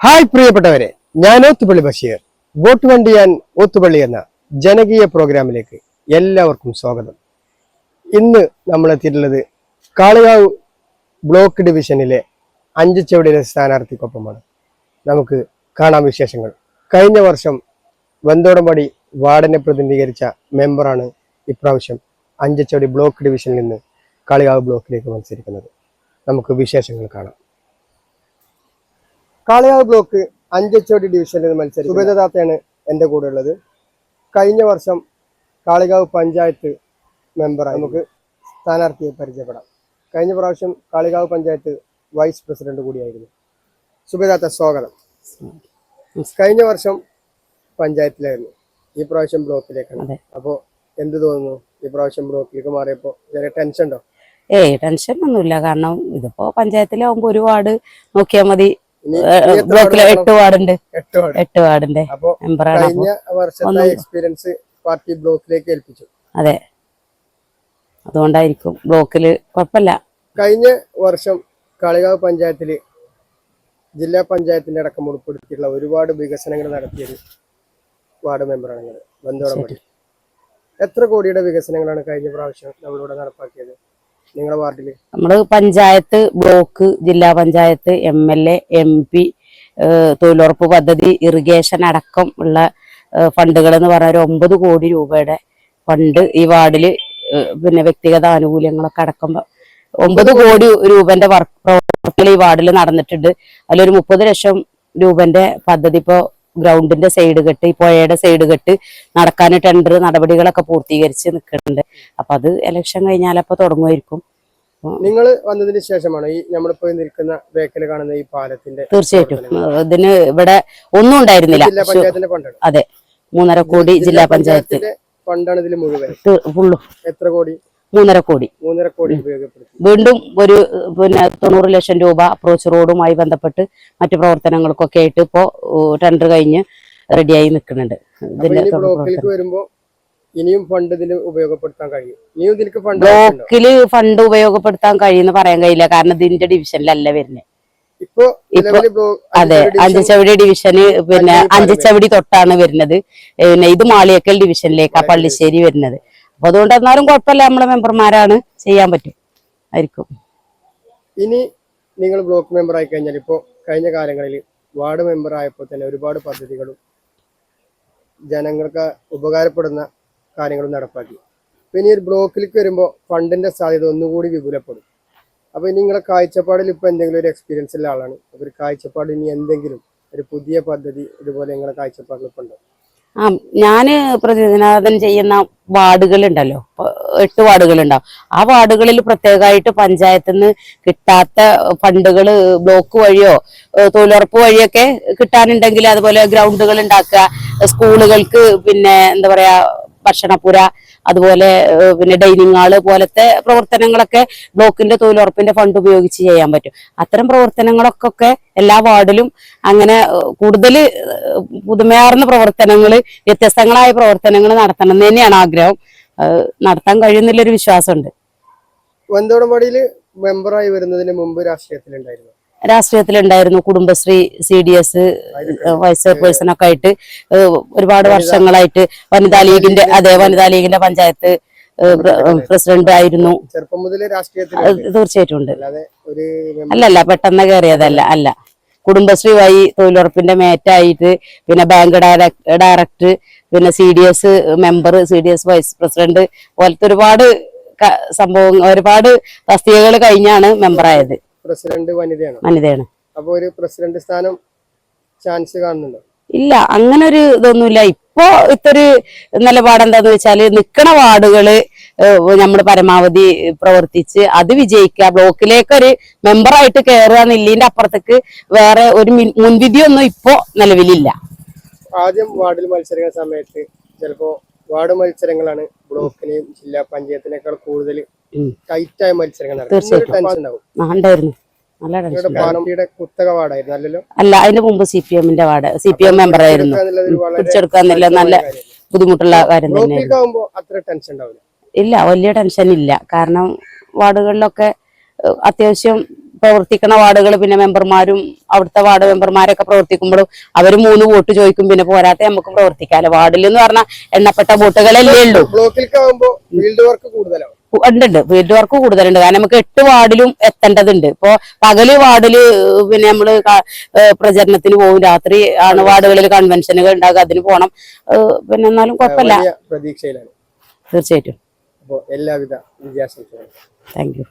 Hi പ്രിയപ്പെട്ടവരെ ഞാൻ ഓത്തുപള്ളി Basheer. Vote വണ്ടി ഞാൻ ഓത്തുപള്ളി എന്ന ജനകീയ പ്രോഗ്രാമിലേക്ക് എല്ലാവർക്കും സ്വാഗതം. ഇന്ന് നമ്മൾ എത്തിയിട്ടുള്ളത് കാളികാവ് ബ്ലോക്ക് ഡിവിഷനിലെ അഞ്ച് ചുവടിലെ സ്ഥാനാർത്ഥിക്കൊപ്പമാണ്. നമുക്ക് കാണാം വിശേഷങ്ങൾ. കഴിഞ്ഞ വർഷം വെന്തോടമ്പടി വാർഡിനെ പ്രതിനിധീകരിച്ച മെമ്പറാണ് ഇപ്രാവശ്യം അഞ്ചച്ചവടി ബ്ലോക്ക് ഡിവിഷനിൽ നിന്ന് കാളികാവ് ബ്ലോക്കിലേക്ക് മത്സരിക്കുന്നത്. നമുക്ക് വിശേഷങ്ങൾ കാണാം. കാളിയാവ് ബ്ലോക്ക് അഞ്ചച്ചോടി ഡിവിഷനിൽ നിന്ന് മത്സരിച്ചു സുബേദാത്തയാണ് എന്റെ കൂടെ ഉള്ളത്. കഴിഞ്ഞ വർഷം കാളികാവ് പഞ്ചായത്ത് മെമ്പറായി നമുക്ക് സ്ഥാനാർത്ഥിയെ പരിചയപ്പെടാം. കഴിഞ്ഞ പ്രാവശ്യം കാളികാവ് പഞ്ചായത്ത് വൈസ് പ്രസിഡന്റ് കൂടിയായിരുന്നു. സുബേദാത്ത സ്വാഗതം. കഴിഞ്ഞ വർഷം പഞ്ചായത്തിലായിരുന്നു. ഈ പ്രാവശ്യം ബ്ലോക്കിലേക്കാണ്. അപ്പോൾ എന്ത് തോന്നുന്നു? ഈ പ്രാവശ്യം ബ്ലോക്കിലേക്ക് മാറിയപ്പോൾ ചെറിയ ടെൻഷൻ ഉണ്ടോ ഏയ് ടെൻഷൻ ഒന്നുമില്ല. കാരണം ഇതിപ്പോ പഞ്ചായത്തിലാവുമ്പോ ഒരു വാർഡ് നോക്കിയാൽ മതി. ബ്ലോക്കിലെ എട്ട് വാർഡുണ്ട്. എട്ട് വാർഡ്. എട്ട് വാർഡിന്റെ മെമ്പറാണ് കഴിഞ്ഞ വർഷത്തെ എക്സ്പീരിയൻസ് പാർട്ടി ബ്ലോക്കിലേക്ക് ഏൽപ്പിച്ചു. അതെ. അതുകൊണ്ടായിരിക്കും ബ്ലോക്കിൽ കുഴപ്പമില്ല. കഴിഞ്ഞ വർഷം കളികാവ് പഞ്ചായത്തിൽ ജില്ലാ പഞ്ചായത്തിന്റെ അടക്കം ഉൾപ്പെടുത്തിയിട്ടുള്ള ഒരുപാട് വികസനങ്ങൾ നടത്തിയത് വാർഡ് മെമ്പറാണ് നിങ്ങൾ ബന്ധോടമ്പടി എത്ര കോടിയുടെ വികസനങ്ങളാണ് കഴിഞ്ഞ പ്രാവശ്യം നമ്മളിവിടെ നടപ്പാക്കിയത്? നിങ്ങളുടെ വാർഡിൽ നമ്മൾ പഞ്ചായത്ത് ബ്ലോക്ക് ജില്ലാ panchayat M L A M P തൊഴിലുറപ്പ് പദ്ധതി ഇറിഗേഷൻ അടക്കം ഉള്ള ഫണ്ടുകൾ എന്ന് പറഞ്ഞ ഒരു ഒമ്പത് കോടി രൂപയുടെ ഫണ്ട് ഈ വാർഡിൽ പിന്നെ വ്യക്തിഗത ആനുകൂല്യങ്ങളൊക്കെ അടക്കം ഒമ്പത് കോടി രൂപന്റെ വർക്ക് പ്രവർത്തനങ്ങൾ ഈ വാർഡിൽ നടന്നിട്ടുണ്ട്. അതിലൊരു മുപ്പത് ലക്ഷം രൂപന്റെ പദ്ധതി ഇപ്പോ ഗ്രൗണ്ടിന്റെ സൈഡ് കെട്ട് ഈ പുഴയുടെ സൈഡ് കെട്ട് നടക്കാൻ ടെൻഡർ നടപടികളൊക്കെ പൂർത്തീകരിച്ച് നിൽക്കുന്നുണ്ട്. അപ്പൊ അത് ഇലക്ഷൻ കഴിഞ്ഞാൽ കഴിഞ്ഞാലപ്പോ തുടങ്ങുമായിരിക്കും. നിങ്ങൾ വന്നതിന് ശേഷമാണ് ഈ നമ്മളിപ്പോ നിൽക്കുന്ന വേക്കൽ കാണുന്ന ഈ പാലത്തിന്റെ തീർച്ചയായിട്ടും. ഇതിന് ഇവിടെ ഒന്നും ഉണ്ടായിരുന്നില്ല. ജില്ലാ പഞ്ചായത്തിന്റെ ഫണ്ടാണ്. അതെ മൂന്നര കോടി ജില്ലാ പഞ്ചായത്ത്. ഫണ്ടാണ് ഇതിൽ മുഴുവൻ. എത്ര കോടി? മൂന്നര കോടി. മൂന്നര കോടി വീണ്ടും ഒരു പിന്നെ തൊണ്ണൂറ് ലക്ഷം രൂപ അപ്രോച്ച് റോഡുമായി ബന്ധപ്പെട്ട് മറ്റു പ്രവർത്തനങ്ങൾക്കൊക്കെ ആയിട്ട് ഇപ്പോ ടെൻഡർ കഴിഞ്ഞ് റെഡിയായി നിൽക്കുന്നുണ്ട്. ഇതിന്റെ ഇനിയും ഫണ്ട് ഉപയോഗപ്പെടുത്താൻ കഴിയും. ഇനിയും ഇതിലേക്ക് ഫണ്ട്? ബ്ലോക്കിൽ ഫണ്ട് ഉപയോഗപ്പെടുത്താൻ കഴിയുമെന്ന് പറയാൻ കഴിയില്ല. കാരണം ഇതിന്റെ ഡിവിഷനിലല്ല വരുന്നത് ഇപ്പൊ അതെ അഞ്ചുചവടി ഡിവിഷൻ ഡിവിഷന് പിന്നെ അഞ്ചുചവടി തൊട്ടാണ് വരുന്നത്. പിന്നെ ഇത് മാളിയക്കൽ ഡിവിഷനിലേക്കാ പള്ളിശ്ശേരി വരുന്നത്. അപ്പൊ അതുകൊണ്ട് എന്നാലും കുഴപ്പമില്ല നമ്മളെ മെമ്പർമാരാണ് ചെയ്യാൻ പറ്റും. ആയിരിക്കും. ഇനി നിങ്ങൾ ബ്ലോക്ക് മെമ്പർ ആയി കഴിഞ്ഞാൽ ഇപ്പോ കഴിഞ്ഞ കാലങ്ങളിൽ വാർഡ് മെമ്പർ ആയപ്പോൾ തന്നെ ഒരുപാട് പദ്ധതികളും ജനങ്ങൾക്ക് ഉപകാരപ്പെടുന്ന കാര്യങ്ങളും നടപ്പാക്കി. പിന്നെ ഈ ഒരു ബ്ലോക്കിലേക്ക് വരുമ്പോൾ ഫണ്ടിന്റെ സാധ്യത ഒന്നുകൂടി വിപുലപ്പെടും. അപ്പൊ ഇനി നിങ്ങളെ കാഴ്ചപ്പാടിൽ ഇപ്പൊ എന്തെങ്കിലും ഒരു എക്സ്പീരിയൻസ് ഉള്ള ആളാണ്. ഒരു കാഴ്ചപ്പാട് ഇനി എന്തെങ്കിലും ഒരു പുതിയ പദ്ധതി ഇതുപോലെ നിങ്ങളെ കാഴ്ചപ്പാടിൽ ഇപ്പൊ ഉണ്ടോ? ആ ഞാൻ പ്രതിനിധാനം ചെയ്യുന്ന വാർഡുകൾ ഉണ്ടല്ലോ എട്ട് വാർഡുകൾ ഉണ്ടാവും ആ വാർഡുകളിൽ പ്രത്യേകമായിട്ട് പഞ്ചായത്തിൽ നിന്ന് കിട്ടാത്ത ഫണ്ടുകൾ ബ്ലോക്ക് വഴിയോ തൊഴിലുറപ്പ് വഴിയൊക്കെ കിട്ടാനുണ്ടെങ്കിൽ അതുപോലെ ഗ്രൗണ്ടുകൾ ഉണ്ടാക്കുക സ്കൂളുകൾക്ക് പിന്നെ എന്താ പറയാ ഭക്ഷണപ്പുര അതുപോലെ പിന്നെ ഡൈനിങ് ഹാൾ പോലത്തെ പ്രവർത്തനങ്ങളൊക്കെ ബ്ലോക്കിന്റെ തൊഴിലുറപ്പിന്റെ ഫണ്ട് ഉപയോഗിച്ച് ചെയ്യാൻ പറ്റും. അത്തരം പ്രവർത്തനങ്ങളൊക്കെ എല്ലാ വാർഡിലും അങ്ങനെ കൂടുതൽ പുതുമയാർന്ന പ്രവർത്തനങ്ങൾ വ്യത്യസ്തങ്ങളായ പ്രവർത്തനങ്ങൾ നടത്തണം എന്ന് തന്നെയാണ് ആഗ്രഹം. നടത്താൻ കഴിയുന്നില്ലൊരു വിശ്വാസമുണ്ട്. മെമ്പറായി വരുന്നതിന് മുമ്പ് രാഷ്ട്രീയത്തിലുണ്ടായിരുന്നു രാഷ്ട്രീയത്തിലുണ്ടായിരുന്നു Kudumbashree C D S vice chairperson ഒക്കെ ആയിട്ട് ഒരുപാട് വർഷങ്ങളായിട്ട് വനിതാ ലീഗിന്റെ അതെ വനിതാ ലീഗിന്റെ പഞ്ചായത്ത് പ്രസിഡന്റ് ആയിരുന്നു. തീർച്ചയായിട്ടും ഉണ്ട്. അല്ലല്ല പെട്ടെന്ന് കയറിയതല്ല അല്ല. കുടുംബശ്രീ വഴി തൊഴിലുറപ്പിന്റെ മേറ്റായിട്ട് പിന്നെ ബാങ്ക് ഡയറക്ടർ പിന്നെ C D S member C D S vice president പോലത്തെ ഒരുപാട് സംഭവങ്ങൾ ഒരുപാട് തസ്തികകൾ കഴിഞ്ഞാണ് മെമ്പറായത്. പ്രസിഡന്റ് വനിതയാണ്. വനിതയാണ്. അപ്പൊ ഒരു പ്രസിഡന്റ് സ്ഥാനം ചാൻസ് കാണുന്നുണ്ടോ? ഇല്ല അങ്ങനെ ഒരു ഇതൊന്നുമില്ല. ഇപ്പോ ഇത്തൊരു നിലപാട് എന്താന്ന് വെച്ചാൽ നിക്കണ വാർഡുകൾ നമ്മൾ പരമാവധി പ്രവർത്തിച്ച് അത് വിജയിക്കുക. ബ്ലോക്കിലേക്ക് ഒരു മെമ്പറായിട്ട് കയറുക എന്നില്ലിന്റെ അപ്പുറത്തേക്ക് വേറെ ഒരു മുൻവിധിയൊന്നും ഇപ്പോ നിലവിലില്ല. ആദ്യം വാർഡിൽ മത്സരിക്കുന്ന സമയത്ത് ചിലപ്പോ വാർഡ് മത്സരങ്ങളാണ് ബ്ലോക്കിനെയും ജില്ലാ പഞ്ചായത്തിനേക്കാൾ കൂടുതൽ. ടൈറ്റായ മത്സരങ്ങൾ തീർച്ചയായിട്ടും. അല്ല അതിന് മുമ്പ് സി പി എമ്മിന്റെ ward C P M member ആയിരുന്നു. പിടിച്ചെടുക്കാന്നില്ല നല്ല ബുദ്ധിമുട്ടുള്ള കാര്യം ഉണ്ടാവില്ല. ഇല്ല വലിയ ടെൻഷൻ ഇല്ല. കാരണം വാർഡുകളിലൊക്കെ അത്യാവശ്യം പ്രവർത്തിക്കുന്ന വാർഡുകൾ പിന്നെ മെമ്പർമാരും അവിടുത്തെ വാർഡ് മെമ്പർമാരൊക്കെ പ്രവർത്തിക്കുമ്പോഴും അവർ മൂന്ന് വോട്ട് ചോദിക്കും പിന്നെ പോരാത്ത നമുക്ക് പ്രവർത്തിക്കാല്ലോ വാർഡിൽ എന്ന് പറഞ്ഞാൽ എണ്ണപ്പെട്ട വോട്ടുകളല്ലേ ഉള്ളൂ. ബ്ലോക്കിലേക്കാവുമ്പോൾ ഫീൽഡ് വർക്ക് കൂടുതലാവും. ഉണ്ട് ഫീൽഡ് വർക്ക് കൂടുതലുണ്ട്. കാരണം നമുക്ക് എട്ട് വാർഡിലും എത്തേണ്ടതുണ്ട്. ഇപ്പോ പകൽ വാർഡിൽ പിന്നെ നമ്മൾ പ്രചരണത്തിന് പോകും രാത്രി ആണ് വാർഡുകളിൽ കൺവെൻഷനുകൾ ഉണ്ടാകുക അതിന് പോണം. പിന്നെ എന്നാലും കുഴപ്പമില്ല. തീർച്ചയായിട്ടും. എല്ലാവിധ താങ്ക് യു.